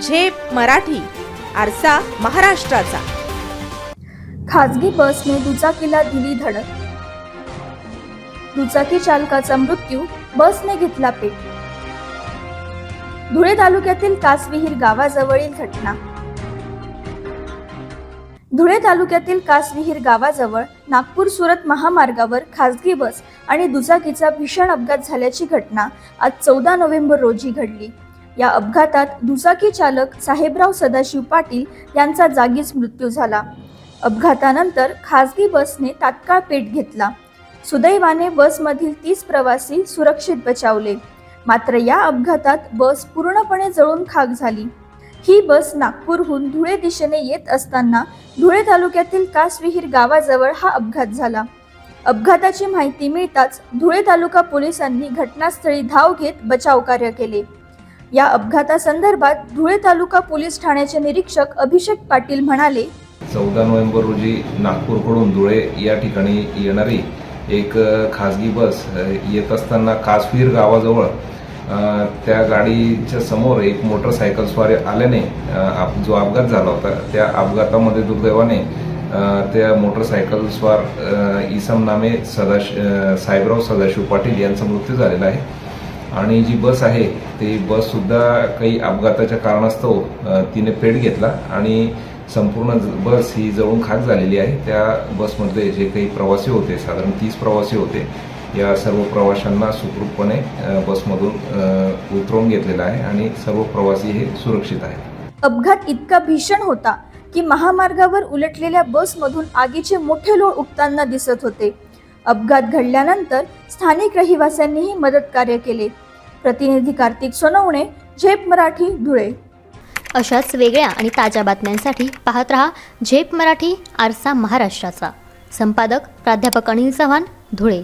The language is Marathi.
झेप मराठी आरसा महाराष्ट्राचा. खाजगी बसने दुचाकीला दिली धडक. दुचाकी चालकाचा मृत्यू बसने घेतला पेट. धुळे तालुक्यातील कासविहीर गावाजवळील घटना. धुळे तालुक्यातील कासविहीर गावाजवळ नागपूर सुरत महामार्गावर खासगी बस आणि दुचाकीचा भीषण अपघात झाल्याची घटना आज चौदा नोव्हेंबर रोजी घडली. या अपघातात दुचाकी चालक साहेबराव सदाशिव पाटील यांचा जागीच मृत्यू झाला. अपघातानंतर खासगी बसने तात्काळ पेट घेतला. सुदैवाने बसमधील तीस प्रवासी सुरक्षित बचावले. मात्र या अपघातात बस पूर्णपणे जळून खाक झाली. ही बस नागपूरहून धुळे दिशेने येत असताना धुळे तालुक्यातील कासविहीर गावाजवळ हा अपघात झाला. अपघाताची माहिती मिळताच धुळे तालुका पोलिसांनी घटनास्थळी धाव घेत बचाव कार्य केले. या अपघातासंदर्भात धुळे तालुका पोलीस ठाण्याचे निरीक्षक अभिषेक पाटील म्हणाले चौदा नोव्हेंबर रोजी नागपूरकडून धुळे या ठिकाणी येणारी एक खासगी खाजगी बस येत असताना कासवीर गावाजवळ त्या गाडीच्या समोर एक मोटरसायकल स्वारी आल्याने आप- जो अपघात झाला होता त्या अपघातामध्ये दुर्दैवाने त्या मोटरसायकल स्वार इसम नामे सदाश साहेबराव सदाशिव पाटील यांचा मृत्यू झालेला आहे. आणि जी बस आहे ती बससुद्धा काही अपघाताच्या कारणास्तव तिने पेट घेतला आणि संपूर्ण ज- बस ही जळून खाक झालेली आहे. त्या बसमधले जे काही प्रवासी होते साधारण तीस प्रवासी होते या सर्व प्रवाशांना सुखरूपपणे बसमधून उतरवून घेतलेलं आहे आणि सर्व प्रवासी हे सुरक्षित आहेत. अपघात इतका भीषण होता की महामार्गावर उलटलेल्या बसमधून आगीचे मोठे लोळ उठताना दिसत होते. अपघात घडल्यानंतर स्थानिक रहिवाशांनीही मदत कार्य केले. प्रतिनिधी कार्तिक सोनवणे झेप मराठी धुळे. अशाच वेगळ्या आणि ताज्या बातम्यांसाठी पाहत रहा झेप मराठी आरसा महाराष्ट्राचा. संपादक प्राध्यापक अनिल चव्हाण धुळे.